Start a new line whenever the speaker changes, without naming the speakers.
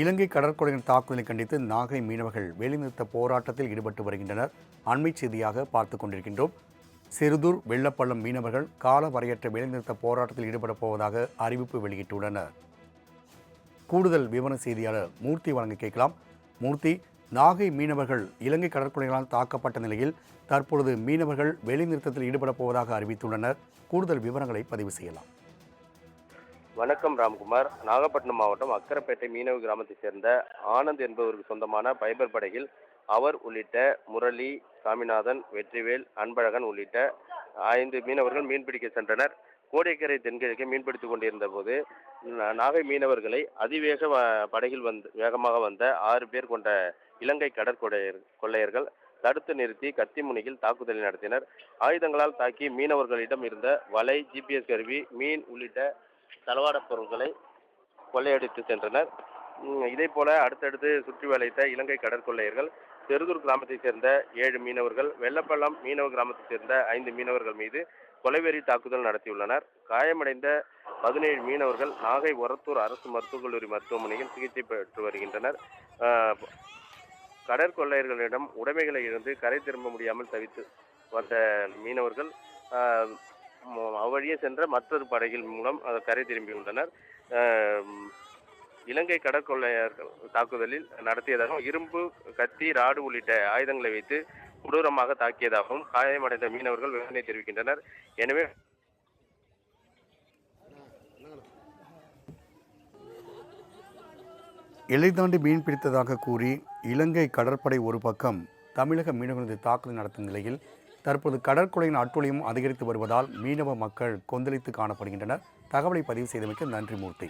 இலங்கை கடற்கொலையின் தாக்குதலை கண்டித்து நாகை மீனவர்கள் வேலைநிறுத்த போராட்டத்தில் ஈடுபட்டு வருகின்றனர். அண்மை செய்தியாக பார்த்து கொண்டிருக்கின்றோம். சிறுதூர் வெள்ளப்பள்ளம் மீனவர்கள் கால வரையற்ற வேலைநிறுத்த போராட்டத்தில் ஈடுபடப் போவதாக அறிவிப்பு வெளியிட்டுள்ளனர். கூடுதல் விவர செய்தியாளர் மூர்த்தி வழங்க கேட்கலாம். மூர்த்தி நாகை மீனவர்கள் இலங்கை கடற்கொலைகளால் தாக்கப்பட்ட நிலையில் தற்பொழுது மீனவர்கள் வேலைநிறுத்தத்தில் ஈடுபடப் போவதாக அறிவித்துள்ளனர். கூடுதல் விவரங்களை பதிவு செய்யலாம்.
வணக்கம் ராம்குமார். நாகப்பட்டினம் மாவட்டம் அக்கரப்பேட்டை மீனவ கிராமத்தைச் சேர்ந்த ஆனந்த் என்பவருக்கு சொந்தமான பைபர் படகில் அவர் உள்ளிட்ட முரளி சாமிநாதன் வெற்றிவேல் அன்பழகன் உள்ளிட்ட ஐந்து மீனவர்கள் மீன்பிடிக்க சென்றனர். கோடியக்கரை தென்கிழக்கே மீன்பிடித்துக் கொண்டிருந்த போது நாகை மீனவர்களை அதிவேக வ- படகில் வந்து வேகமாக வந்த ஆறு பேர் கொண்ட இலங்கை கடற்கொடையர் கொள்ளையர்கள் தடுத்து நிறுத்தி கத்திமுனையில் தாக்குதலை நடத்தினர். ஆயுதங்களால் தாக்கி மீனவர்களிடம் இருந்த வலை ஜிபிஎஸ் கருவி மீன் உள்ளிட்ட தளவாடப் பொருட்களை கொள்ளையடித்து சென்றனர். இதே போல அடுத்தடுத்து சுற்றி வளைத்த இலங்கை கடற்கொள்ளையர்கள் தெருதூர் கிராமத்தைச் சேர்ந்த ஏழு மீனவர்கள் வெள்ளப்பள்ளம் மீனவ கிராமத்தைச் சேர்ந்த ஐந்து மீனவர்கள் மீது கொலைவெறி தாக்குதல் நடத்தியுள்ளனர். காயமடைந்த பதினேழு மீனவர்கள் நாகை ஒரத்தூர் அரசு மருத்துவக் கல்லூரி மருத்துவமனையில் சிகிச்சை பெற்று வருகின்றனர். கடற்கொள்ளையர்களிடம் உடைமைகளை இழந்து கரை திரும்ப முடியாமல் தவித்து வந்த மீனவர்கள் அவ்வழியே சென்ற மற்றொரு படைகள் மூலம் அதை கரை திரும்பியுள்ளனர் உள்ளனர் இலங்கை கடற்கொள்ளையர்கள் தாக்குதலில் நடத்தியதாகவும் இரும்பு கத்தி ராடு உள்ளிட்ட ஆயுதங்களை வைத்து கொடூரமாக தாக்கியதாகவும் காயமடைந்த மீனவர்கள் வேதனை தெரிவிக்கின்றனர். எனவே
எல்லை தாண்டி மீன் பிடித்ததாக கூறி இலங்கை கடற்படை ஒரு பக்கம் தமிழக மீனவர்களது தாக்குதல் நடத்தும் நிலையில் தற்போது கடற்கொலையின் அட்டுழியும் அதிகரித்து வருவதால் மீனவ மக்கள் கொந்தளித்து காணப்படுகின்றனர். தகவலை பதிவு செய்தமைக்கு நன்றி மூர்த்தி.